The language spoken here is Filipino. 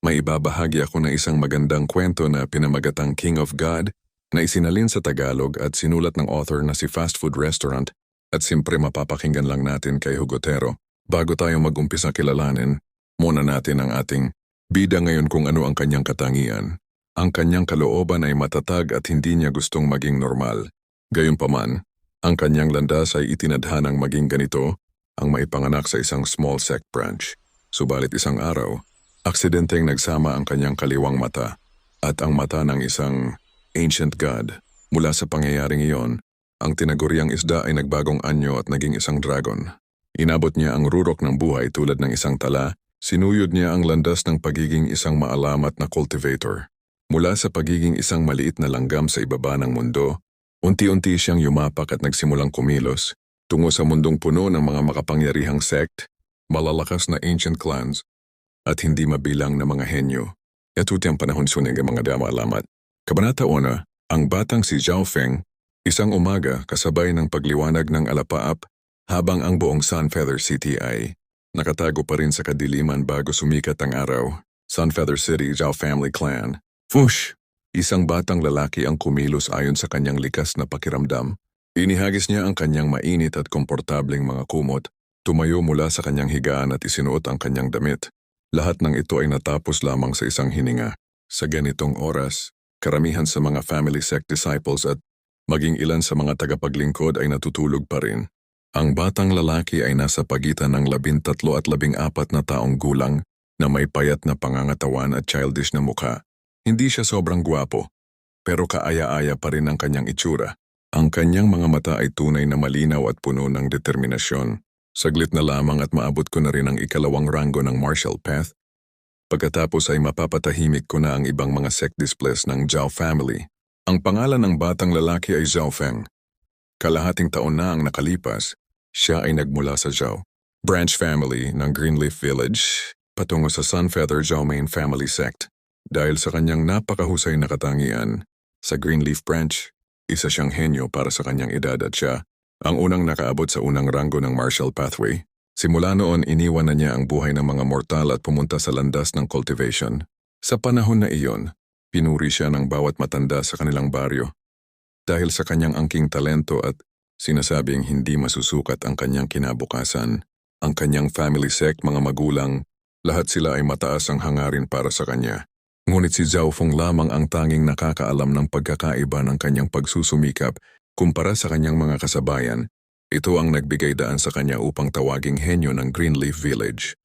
may ibabahagi ako ng isang magandang kwento na pinamagatang King of God na isinalin sa Tagalog at sinulat ng author na si Fast Food Restaurant at simpre mapapakinggan lang natin kay Hugotero. Bago tayo mag-umpisa kilalanin, muna natin ang ating bida ngayon kung ano ang kanyang katangian. Ang kanyang kalooban ay matatag at hindi niya gustong maging normal. Gayunpaman, ang kanyang landas ay itinadhanang maging ganito ang maipanganak sa isang small sect branch. Subalit isang araw, aksidenteng nagsama ang kanyang kaliwang mata at ang mata ng isang ancient god. Mula sa pangyayaring iyon, ang tinaguriang isda ay nagbagong anyo at naging isang dragon. Inabot niya ang rurok ng buhay tulad ng isang tala, sinuyod niya ang landas ng pagiging isang maalamat na cultivator. Mula sa pagiging isang maliit na langgam sa ibaba ng mundo, unti-unti siyang yumapak at nagsimulang kumilos tungo sa mundong puno ng mga makapangyarihang sect, malalakas na ancient clans, at hindi mabilang na mga henyo. Yatuti ang panahon sunig ang mga dama alamat. Kabanata 1, ang batang si Zhao Feng, isang umaga kasabay ng pagliwanag ng alapaap habang ang buong Sunfeather City ay nakatago pa rin sa kadiliman bago sumikat ang araw. Sunfeather City Zhao Family Clan. Fush! Isang batang lalaki ang kumilos ayon sa kanyang likas na pakiramdam. Inihagis niya ang kanyang mainit at komportableng mga kumot, tumayo mula sa kanyang higaan at isinuot ang kanyang damit. Lahat ng ito ay natapos lamang sa isang hininga. Sa ganitong oras, karamihan sa mga family sect disciples at maging ilan sa mga tagapaglingkod ay natutulog pa rin. Ang batang lalaki ay nasa pagitan ng labintatlo at labing apat na taong gulang na may payat na pangangatawan at childish na mukha. Hindi siya sobrang gwapo, pero kaaya-aya pa rin ang kanyang itsura. Ang kanyang mga mata ay tunay na malinaw at puno ng determinasyon. Saglit na lamang at maabot ko na rin ang ikalawang ranggo ng Marshall Path. Pagkatapos ay mapapatahimik ko na ang ibang mga sect displays ng Zhao family. Ang pangalan ng batang lalaki ay Zhao Feng. Kalahating taon na ang nakalipas, siya ay nagmula sa Zhao, branch family ng Greenleaf Village, patungo sa Sunfeather Zhao main family sect. Dahil sa kanyang napakahusay na katangian, sa Greenleaf branch, isa siyang henyo para sa kanyang edad at siya, ang unang nakaabot sa unang ranggo ng Marshall Pathway. Simula noon iniwan na niya ang buhay ng mga mortal at pumunta sa landas ng cultivation. Sa panahon na iyon, pinuri siya ng bawat matanda sa kanilang baryo. Dahil sa kanyang angking talento at sinasabing hindi masusukat ang kanyang kinabukasan, ang kanyang family sect mga magulang, lahat sila ay mataas ang hangarin para sa kanya. Ngunit si Zhao Feng lamang ang tanging nakakaalam ng pagkakaiba ng kanyang pagsusumikap kumpara sa kanyang mga kasabayan. Ito ang nagbigay daan sa kanya upang tawaging henyo ng Greenleaf Village.